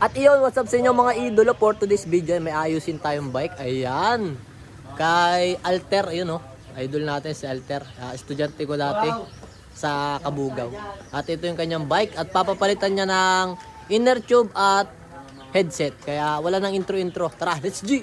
At iyon, what's up sa inyo mga idolo for today's video ay may ayusin tayong bike. Ayan. Kay Alter, yun oh. Idol natin si Alter. Ah, estudyante ko dati sa Kabugaw. At ito yung kanyang bike at papapalitan niya ng inner tube at headset. Kaya wala nang intro-intro. Tara, let's G!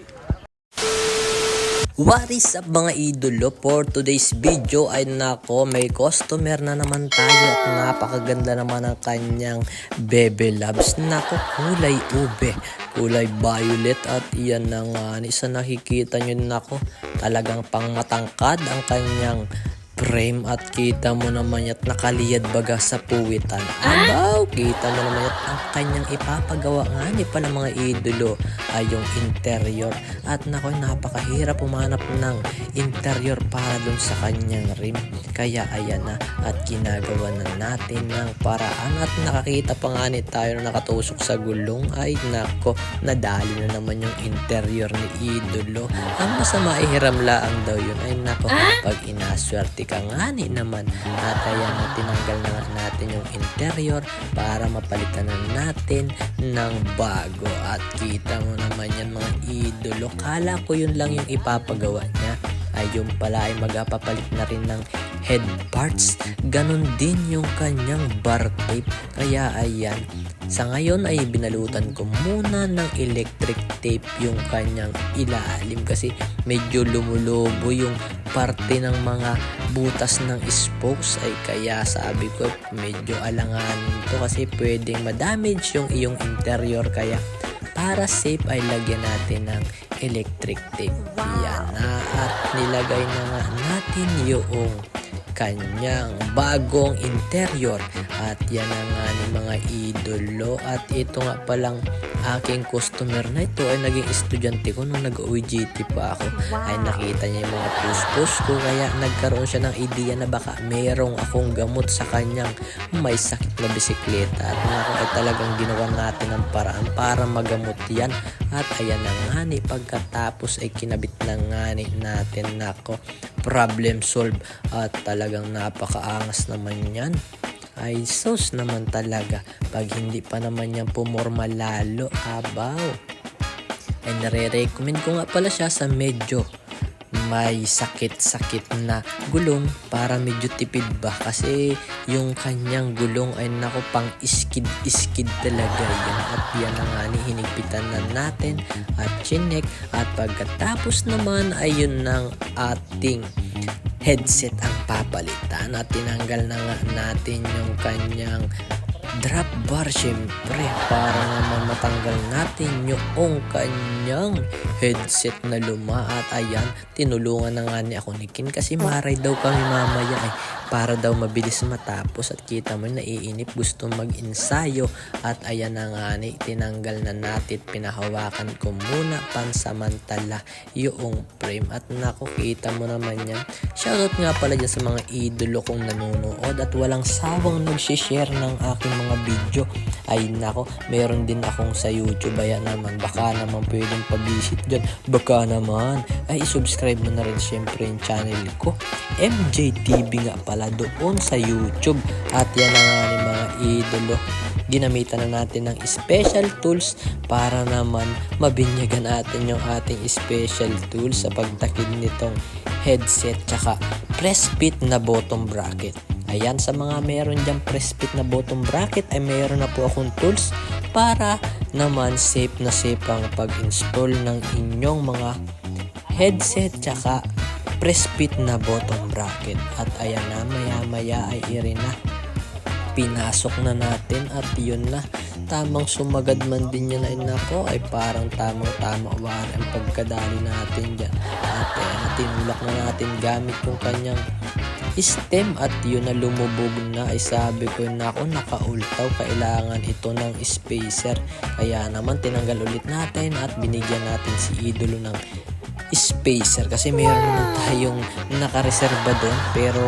What is up mga idolo? For today's video ay nako may customer na naman tayo at napakaganda naman ang kanyang Bebe Labs. Nako kulay ube, kulay violet at iyan na nga. Isa nakikita nyo nako talagang pang matangkad ang kanyang frame at kita mo naman yat nakaliyad baga sa puwitan. Abaw, kita mo naman yat ang kanyang ipapagawa nga ni pala mga idolo ay yung interior. At nako, napakahirap umanap ng interior para dun sa kanyang rim. Kaya ayan na at ginagawa na natin ng paraan at nakakita pa nga ni tayo na nakatusok sa gulong. Ay nako, nadali na naman yung interior ni idolo. Ang masama ihiram laang daw yun. Ay nako, pag inaswerte ka nga ni naman. At ayan na tinanggal na natin yung interior para mapalitan na natin ng bago. At kita mo naman yan mga idolo. Kala ko yun lang yung ipapagawa niya. Ay yung pala ay magapapalit na rin ng head parts ganon din yung kanyang bar tape. Kaya ayan sa ngayon ay binalutan ko muna ng electric tape yung kanyang ilalim kasi medyo lumulubo yung parte ng mga butas ng spokes. Ay kaya sabi ko medyo alangan to kasi pwedeng madamage yung iyong interior. Kaya para safe ay lagyan natin ng electric tape. Yan na at nilagay na nga natin yung kanyang bagong interior. At yan na nga ni mga idolo. At ito nga palang aking customer na ito ay naging estudyante ko nung nag-OJT pa ako. Ay nakita niya yung mga push-push ko. Kaya nagkaroon siya ng idea na baka merong akong gamot sa kanyang may sakit na bisikleta. At nako ay talagang ginawa natin ang paraan para magamot yan. At ayan na nga ni pagkatapos ay kinabit na nga ni natin. Nako problem solve. At talagang napakaangas naman yan ay sus naman talaga. Pag hindi pa naman yan pumorma lalo abaw ay nare-recommend ko nga pala siya sa medyo may sakit-sakit na gulong para medyo tipid ba? Kasi yung kanyang gulong ay nako pang iskid-iskid talaga yan. At yan na nga ni hinigpitan na natin at chinek. At pagkatapos naman ay yun ng ating headset ang papalitan. At tinanggal na nga natin yung kanyang drop bar syempre para naman matanggal natin yung kanyang headset na luma. At ayan tinulungan na nga ni ako ni Kin kasi maray daw kami mamaya eh para daw mabilis matapos at kita mo naiinip gusto mag-ensayo. At ayan na nga ni tinanggal na natin pinahawakan ko muna pansamantala yung frame. At naku kita mo naman yan. Shoutout nga pala dyan sa mga idolo kong nanonood at walang sawang nagsishare ng aking mga video. Ay nako meron din akong sa youtube. Ayan naman baka naman pwedeng pabisit dyan. Baka naman. Ay subscribe mo na rin syempre yung channel ko. MJTV nga pala doon sa YouTube. At yan na nga ni mga idolo. Ginamitan na natin ng special tools para naman mabinyagan natin yung ating special tools sa pagtakid nitong headset tsaka press fit na bottom bracket Ayan, sa mga meron dyan press fit na bottom bracket ay meron na po akong tools para naman safe na safe ang pag-install ng inyong mga headset tsaka press fit na bottom bracket. At ayan na, maya maya ay irin na. Pinasok na natin at yun na. Tamang sumagad man din yan ay nako ay parang tamang tama waren ang pagkadali natin dyan. At ayan tinulak na natin gamit yung kanyang stem at yun na lumubog na. Ay sabi ko na ako nakaultaw. Kailangan ito ng spacer. Kaya naman tinanggal ulit natin at binigyan natin si idolo ng spacer. Kasi meron naman tayong nakareserba doon pero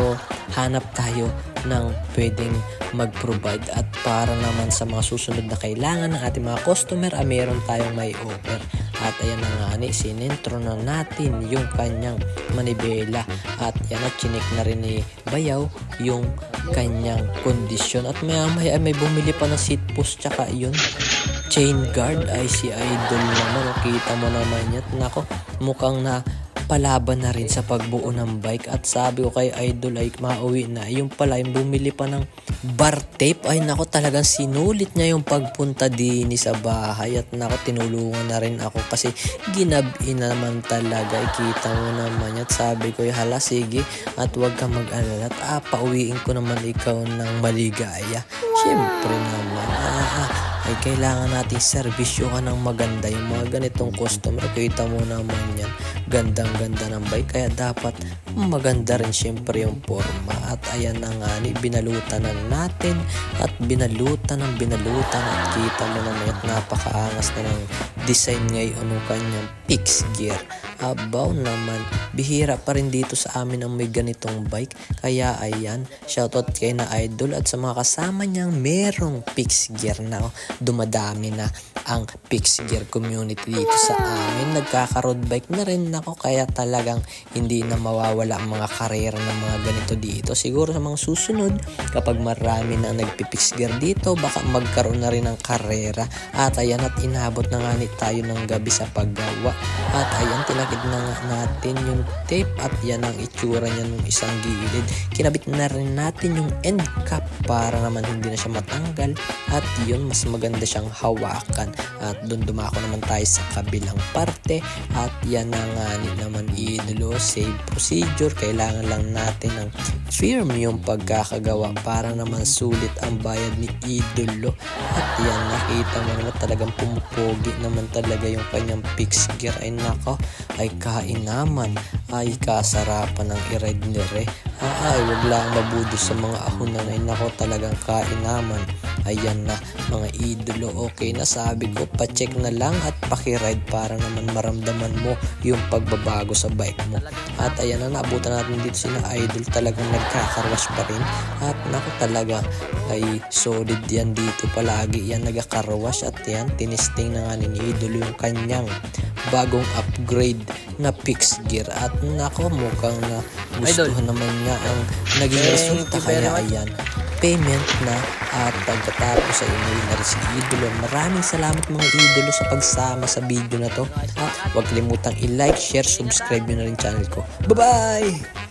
hanap tayo ng pwedeng mag-provide. At para naman sa mga susunod na kailangan ng ating mga customer ay meron tayong may offer at ayan na nga ni sinintro na natin yung kanyang manibela at yan at chinik na rin ni Bayaw yung kanyang kondisyon at maya maya ay may bumili pa ng seat post tsaka yun chain guard ay si Idol naman. O, Kita mo naman yan. Nako, mukhang na palaban na rin sa pagbuo ng bike. At sabi ko kay Idol ay mauwi na. Yung pala yung bumili pa ng bar tape ay nako talagang sinulit niya yung pagpunta din sa bahay. At nako tinulungan na rin ako kasi ginabi naman talaga. Ikita mo naman. At sabi ko hala sige. At huwag kang mag-alala. At ah, ko naman ikaw ng maligaya syempre naman ah, ay kailangan natin serbisyohan ng maganda. Yung mga ganitong customer kita mo naman yan. Gandang ganda ng bike kaya dapat maganda rin syempre yung forma. At ayan na nga binalutan na natin. At binalutan ng binalutan. At kita mo naman at napakaangas na ng design ngayon ng kanyang fix gear abaw naman bihira pa rin dito sa amin ang may ganitong bike. Kaya ayan shoutout kay na idol at sa mga kasama niyang merong fix gear na dumadami na ang fix gear community dito sa amin. Nagkaka-road bike na rin ako kaya talagang hindi na mawawala ang mga karera ng mga ganito dito. Siguro sa mga susunod kapag marami na nagpipix gear dito baka magkaroon na rin ng karera. At ayan at inabot na nga ni tayo ng gabi sa paggawa. At ayan tinakid na nga natin yung tape at yan ang itsura niya ng isang gilid. Kinabit na rin natin yung end cap para naman hindi na siya matanggal. At yun mas maganda siyang hawakan at doon dumako naman tayo sa kabilang parte. At yan na nga naman idolo save procedure. Kailangan lang natin ng firm yung pagkakagawa para naman sulit ang bayad ni idolo. At yan nakita mo naman talagang pumupogi naman talaga yung kanyang fix gear. Ay nako ay kainaman ay kasarapan ng i-ride ni Re Ah, ay wag lang mabudo sa mga ahunan ay nako talagang kainaman ayan na mga idolo okay na. Sabi ko pacheck na lang at pakiride para naman maramdaman mo yung pagbabago sa bike mo. At ayan na naabutan natin dito sina idol. Talagang nagkakarwas pa rin. At nako talaga ay solid yan dito palagi. Yan nagkakarwas at yan tinisting na nga ni idol yung kanyang bagong upgrade na fix gear at nako mukhang na gustuhan naman niya ang naging resulta kaya ayan payment na at pagkatapos ay umuwi na rin si Idolo. Maraming salamat mga Idolo sa pagsama sa video na to. At huwag kalimutang i-like, share, subscribe nyo na rin channel ko. Bye-bye!